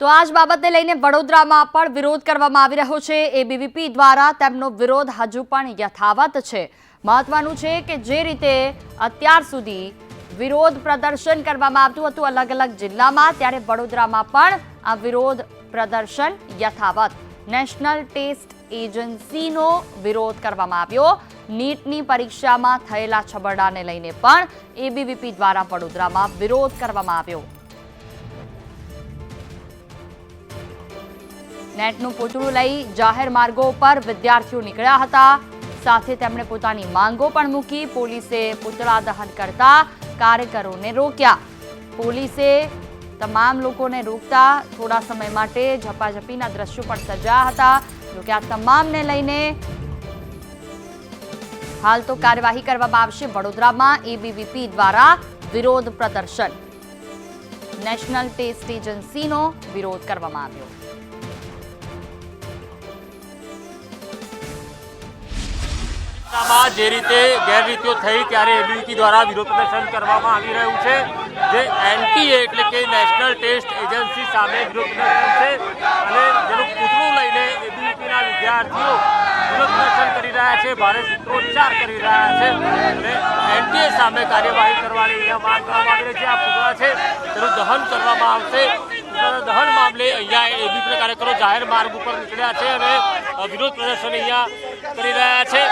તો આ જ બાબતને લઈને વડોદરામાં પણ વિરોધ કરવામાં આવી રહ્યો છે. એબીવીપી દ્વારા તેમનો વિરોધ હજુ પણ યથાવત છે. મહત્વનું છે કે જે રીતે અત્યાર સુધી વિરોધ પ્રદર્શન કરવામાં આવતું હતું અલગ અલગ જિલ્લામાં, ત્યારે વડોદરામાં પણ આ વિરોધ પ્રદર્શન યથાવત. નેશનલ ટેસ્ટ એજન્સીનો વિરોધ કરવામાં આવ્યો. નીટની પરીક્ષામાં થયેલા છબરડાને લઈને પણ એબીવીપી દ્વારા વડોદરામાં વિરોધ કરવામાં આવ્યો. નેટનું પૂતળું લઈ જાહેર માર્ગો પર વિદ્યાર્થીઓ નીકળ્યા હતા. સાથે તેમણે પોતાની માંગો પણ મૂકી પોલીસે પૂતળા દહન કરતા કાર્યકરોને રોક્યા. પોલીસે તમામ લોકોને રોકતા થોડા સમય માટે ઝપાઝપીના દ્રશ્યો પણ સર્જાયા હતા. જોકે આ તમામને લઈને હાલ તો કાર્યવાહી કરવામાં આવશે. વડોદરામાં એબીવીપી દ્વારા વિરોધ પ્રદર્શન. નેશનલ ટેસ્ટ એજન્સીનો વિરોધ કરવામાં આવ્યો. માં જે રીતે ગેરરીતિઓ થઈ ત્યારે એબીવીપી દ્વારા વિરોધ પ્રદર્શન કરવામાં આવી રહ્યું છે. જે એનટીએ એટલે કે નેશનલ ટેસ્ટ એજન્સી સામે વિરોધ પ્રદર્શન છે અને જેનું પૂતળું લઈને એબીવીપીના વિદ્યાર્થીઓ વિરોધ પ્રદર્શન કરી રહ્યા છે, ભારે સૂત્રોચ્ચાર કરી રહ્યા છે અને એનટીએ સામે કાર્યવાહી કરવાની અહીંયા માંગ કરવામાં આવી રહી છે. આ પૂતળા છે, તેનું દહન કરવામાં આવશે. દહન મામલે અહીંયા એબીપીના કાર્યકરો જાહેર માર્ગ ઉપર નીકળ્યા છે અને વિરોધ પ્રદર્શન અહીંયા કરી રહ્યા છે.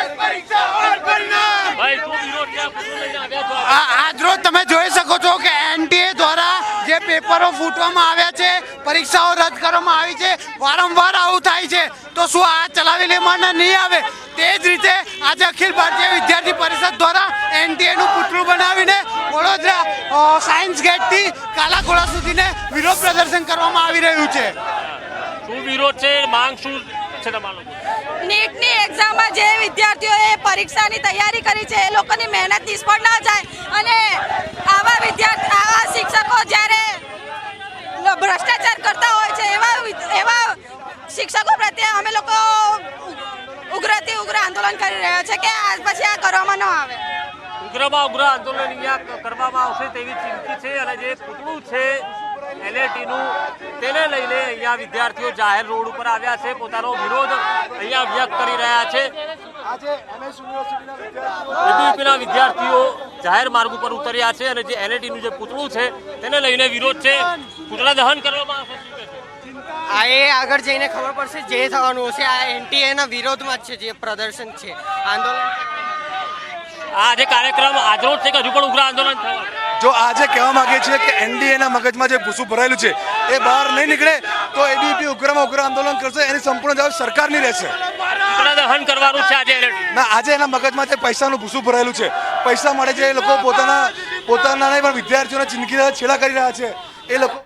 આજરોજ તમે જોઈ શકો છો કે એનટીએ દ્વારા જે પેપરો ફૂટવામાં આવ્યા છે પરીક્ષાઓ રદ કરવામાં આવી છે વારંવાર આવું થાય છે. તો શું આ ચલાવી લેવાના નહીં આવે? તે જ રીતે આજે અખિલ ભારતીય વિદ્યાર્થી પરિષદ દ્વારા એનટીએ નું પુતળું બનાવીને વડોદરા સાયન્સ ગેટથી કાલાઘોડા સુધીને વિરોધ પ્રદર્શન કરવામાં આવી રહ્યું છે. શું વિરોધ છે? માંગ શું તમારો નીટની એક્ઝામમાં જે વિદ્યાર્થીઓએ પરીક્ષાની તૈયારી કરી છે એ લોકોની મહેનત નિષ્ફળ ન જાય. અને આવા વિદ્યાર્થી આવા શિક્ષકો જ્યારે ભ્રષ્ટાચાર કરતા હોય છે એવા એવા શિક્ષકો પ્રત્યે અમે લોકો ઉગ્રથી ઉગ્ર આંદોલન કરી રહ્યા છે કે આજ પછી આ કરવામાં ન આવે. ઉગ્રમાં ઉગ્ર આંદોલન અહીંયા કરવામાં આવશે તેવી ચિંતિત છે અને જે પૂતળું છે એલએટીનું તેને લઈને અહીંયા વિદ્યાર્થીઓ જાહેર રોડ ઉપર આવ્યા છે. પોતાનો વિરોધ અહીંયા વ્યક્ત કરી રહ્યા છે. એબીપીના વિદ્યાર્થીઓ જાહેર માર્ગ ઉપર ઉતર્યા છે અને જે એલએટીનું જે પૂતળું છે તેને લઈને વિરોધ છે. પૂતળા દહન કરવામાં આવશે. આ એ આગળ જઈને ખબર પડશે જે થવાનું હશે. આ એનટીએના વિરોધમાં જ છે જે પ્રદર્શન છે. આંદોલન આ જે કાર્યક્રમ આજરોજ છે કે હજુ પણ ઉગ્ર આંદોલન થવાનું જો આજે કહેવા માંગે છે કે એનડીએના મગજમાં જે ભૂસું ભરાયેલું છે એ બહાર નહીં નીકળે તો એબીપી ઉગ્રમાં ઉગ્ર આંદોલન કરશે એની સંપૂર્ણ જવાબ સરકારની રહેશે. દહન કરવાનું છે આજે. ના આજે એના મગજમાં જે પૈસાનું ભૂસું ભરાયેલું છે પૈસા મળે છે એ લોકો પોતાના પોતાના નહીં પણ વિદ્યાર્થીઓને જિંદગી છેડા કરી રહ્યા છે. એ લોકો